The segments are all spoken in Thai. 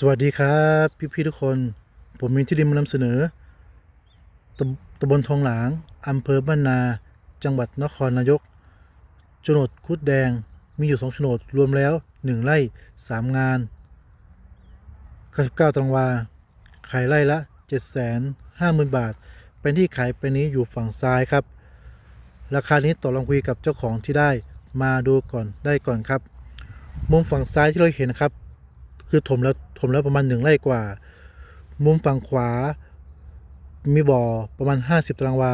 สวัสดีครับพี่ๆทุกคน ผมมีที่ดินมานำเสนอตำตำบลทองหลางอำเภอบ้านนา จังหวัดนครนายกโฉนดคุดแดงมีอยู่สองโฉนดรวมแล้วหนึ่งไร่สามงาน99ตารางวา ขายไร่ละ750,000 บาท เป็นที่ขายไปนี้อยู่ฝั่งซ้ายครับ ราคานี้ต่อรองคุยกับเจ้าของที่ได้มาดูก่อนได้ก่อนครับ มุมฝั่งซ้ายที่เราเห็นนะครับ คือถมแล้วถมแล้วประมาณหนึ่งไร่กว่า มุมฝั่งขวา มีบ่อประมาณ50ตารางวา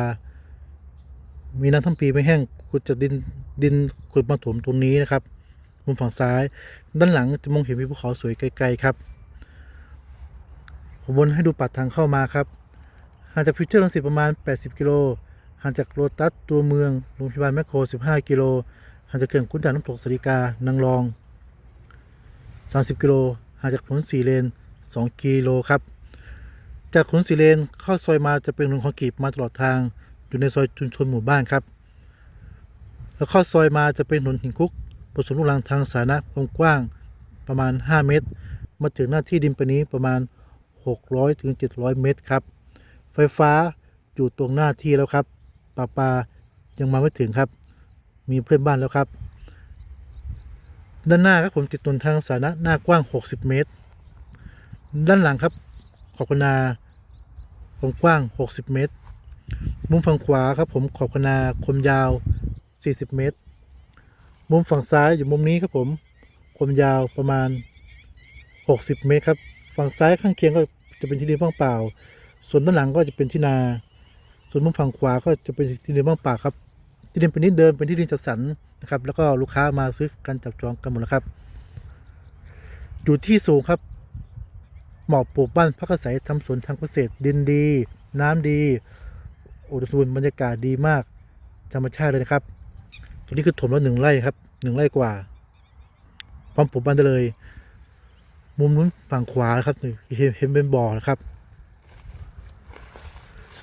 มีน้ำทั้งปีไม่แห้งขุดจากดินดินขุดมาถมตรงนี้นะครับ มุมฝั่งซ้าย ด้านหลังจะมองเห็นมีภูเขาสวยไกลๆครับ ผมวนให้ดูปัดทางเข้ามาครับห่างจากฟิวเจอร์ลังสิตประมาณ 80 กิโล ห่างจากโรตัสตัวเมือง โรงพยาบาลแมคโคร 15 กิโล ห่างจากเขื่อนขุนด่านน้ำตกสริกา นางรอง 30 กิโล ห่างจากถนนสี่เลน 2 กิโลครับ จากถนนสี่เลนเข้าซอยมาจะเป็นถนนคอนกรีตมาตลอดทาง อยู่ในซอยชุมชนหมู่บ้านครับ แล้วเข้าซอยมาจะเป็นถนนหินคุกผสมลูกรังทางสาธารณะความกว้างประมาณ 5 เมตร มาถึงหน้าที่ดินไปนี้ประมาณ 600ถึง700 เมตรครับ ไฟฟ้าอยู่ตรงหน้าที่แล้วครับปลาปายังมาไม่ถึงครับ มีเพื่อนบ้านแล้วครับ ด้านหน้าครับผมติดถนนทางสาธารณะหน้ากว้าง 60 เมตร ด้านหลังครับ ขอบคนาความกว้าง 60 เมตร มุมฝั่งขวาครับผมขอบคนาความยาว 40 เมตร มุมฝั่งซ้ายอยู่มุมนี้ครับผมความยาวประมาณ 60 เมตรครับ ฝั่งซ้ายข้างเคียงก็จะเป็นที่ดินว่างเปล่า ส่วนด้านหลังก็จะเป็นที่นา ส่วนมุมฝั่งขวาก็จะเป็นที่ดินว่างเปล่าครับ ที่ดินเป็นนี้เดินเป็นที่ดินจัดสรรนะครับ แล้วก็ลูกค้ามาซื้อกันจับจองกันหมดแล้วครับ อยู่ที่สูงครับเหมาะปลูกบ้านพักอาศัยทำสวนทางเกษตรดินดี น้ำดีอุดมสมบูรณ์บรรยากาศดีมาก ธรรมชาติเลยนะครับตัวนี้คือถมแล้วหนึ่งไร่ครับหนึ่งไร่กว่า พร้อมปลูกบ้านได้เลย มุมนู้นฝั่งขวาครับเห็นเป็นบ่อนะครับ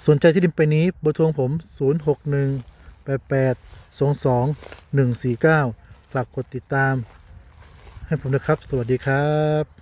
สนใจที่ดินไปนี้เบอร์โทรของผม 0 8 8 2 2 1 4 9 ฝากกดติดตาม ให้ผมนะครับ สวัสดีครับ